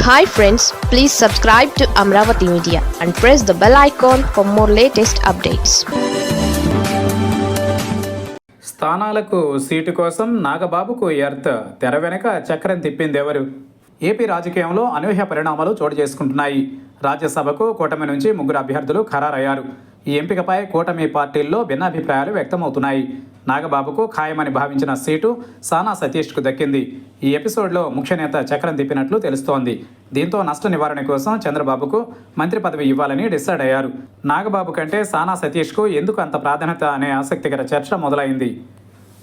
Hi friends please subscribe to Amaravati media and press the bell icon for more latest updates స్థానాలకు seat కోసం నాగబాబుకు earth తెర వెనక చక్రం తిప్పింది ఎవరు? ఏపీ రాజకీయంలో అనూహ్య పరిణామాలు చోటు చేసుకుంటున్నాయి. రాజ్యసభకు కూటమి నుంచి ముగ్గురు అభ్యర్థులు ఖరారయ్యారు. ఈ ఎంపికపై కూటమి పార్టీల్లో భిన్నాభిప్రాయాలు వ్యక్తమవుతున్నాయి. నాగబాబుకు ఖాయమని భావించిన సీటు సానా సతీష్కు దక్కింది. ఈ ఎపిసోడ్లో ముఖ్య నేత చక్రం తిప్పినట్లు తెలుస్తోంది. దీంతో నష్ట నివారణ కోసం చంద్రబాబుకు మంత్రి పదవి ఇవ్వాలని డిసైడ్ అయ్యారు. నాగబాబు కంటే సానా సతీష్కు ఎందుకు అంత ప్రాధాన్యత అనే ఆసక్తికర చర్చ మొదలైంది.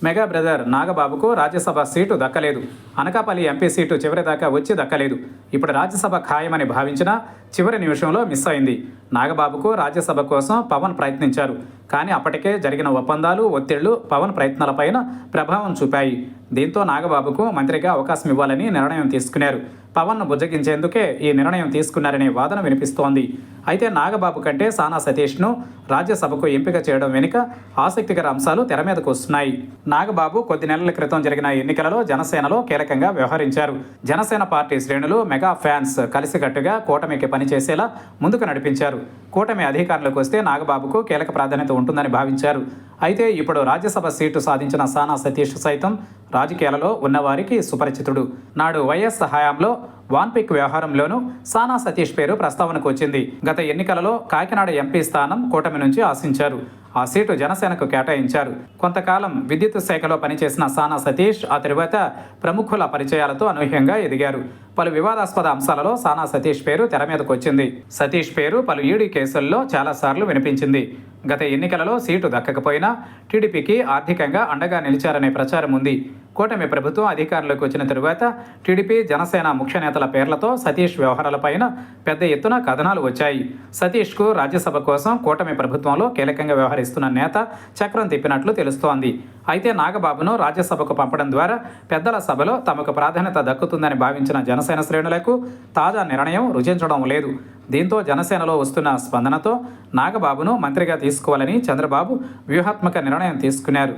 మెగా బ్రదర్ నాగబాబుకు రాజ్యసభ సీటు దక్కలేదు. అనకాపల్లి ఎంపీ సీటు చివరి దాకా వచ్చి దక్కలేదు. ఇప్పుడు రాజ్యసభ ఖాయమని భావించినా చివరి నిమిషంలో మిస్ అయింది. నాగబాబుకు రాజ్యసభ కోసం పవన్ ప్రయత్నించారు. కానీ అప్పటికే జరిగిన ఒప్పందాలు ఒత్తిళ్ళు పవన్ ప్రయత్నాలపైన ప్రభావం చూపాయి. దీంతో నాగబాబుకు మంత్రిగా అవకాశం ఇవ్వాలని నిర్ణయం తీసుకున్నారు. పవన్ను బుజ్జగించేందుకే ఈ నిర్ణయం తీసుకున్నారనే వాదన వినిపిస్తోంది. అయితే నాగబాబు కంటే సానా సతీష్ను రాజ్యసభకు ఎంపిక చేయడం వెనుక ఆసక్తికర అంశాలు తెర మీదకు వస్తున్నాయి. నాగబాబు కొద్ది నెలల క్రితం జరిగిన ఎన్నికలలో జనసేనలో కీలకంగా వ్యవహరించారు. జనసేన పార్టీ శ్రేణులు మెగా ఫ్యాన్స్ కలిసికట్టుగా కూటమికి పనిచేసేలా ముందుకు నడిపించారు. కూటమి అధికారులకు వస్తే నాగబాబుకు కీలక ప్రాధాన్యత ఉంటుందని భావించారు. అయితే ఇప్పుడు రాజ్యసభ సీటు సాధించిన సానా సతీష్ సైతం రాజకీయాలలో ఉన్నవారికి సుపరిచితుడు. నాడు వైఎస్ హయాంలో వాన్పిక్ వ్యవహారంలోనూ సానా సతీష్ పేరు ప్రస్తావనకు వచ్చింది. గత ఎన్నికలలో కాకినాడ ఎంపీ స్థానం కూటమి నుంచి ఆశించారు. ఆ సీటు జనసేనకు కేటాయించారు. కొంతకాలం విద్యుత్ శాఖలో పనిచేసిన సానా సతీష్ ఆ తరువాత ప్రముఖుల పరిచయాలతో అనూహ్యంగా ఎదిగారు. పలు వివాదాస్పద అంశాలలో సానా సతీష్ పేరు తెర మీదకు వచ్చింది. సతీష్ పేరు పలు ఈడీ కేసుల్లో చాలాసార్లు వినిపించింది. గత ఎన్నికలలో సీటు దక్కకపోయినా టీడీపీకి ఆర్థికంగా అండగా నిలిచారనే ప్రచారం ఉంది. కూటమి ప్రభుత్వం అధికారంలోకి వచ్చిన తరువాత టీడీపీ జనసేన ముఖ్య నేతల పేర్లతో సతీష్ వ్యవహారాలపైన పెద్ద ఎత్తున కథనాలు వచ్చాయి. సతీష్కు రాజ్యసభ కోసం కూటమి ప్రభుత్వంలో కీలకంగా వ్యవహరిస్తున్న నేత చక్రం తిప్పినట్లు తెలుస్తోంది. అయితే నాగబాబును రాజ్యసభకు పంపడం ద్వారా పెద్దల సభలో తమకు ప్రాధాన్యత దక్కుతుందని భావించిన జనసేన శ్రేణులకు తాజా నిర్ణయం రుచించడం లేదు. దీంతో జనసేనలో వస్తున్న స్పందనతో నాగబాబును మంత్రిగా తీసుకోవాలని చంద్రబాబు వ్యూహాత్మక నిర్ణయం తీసుకున్నారు.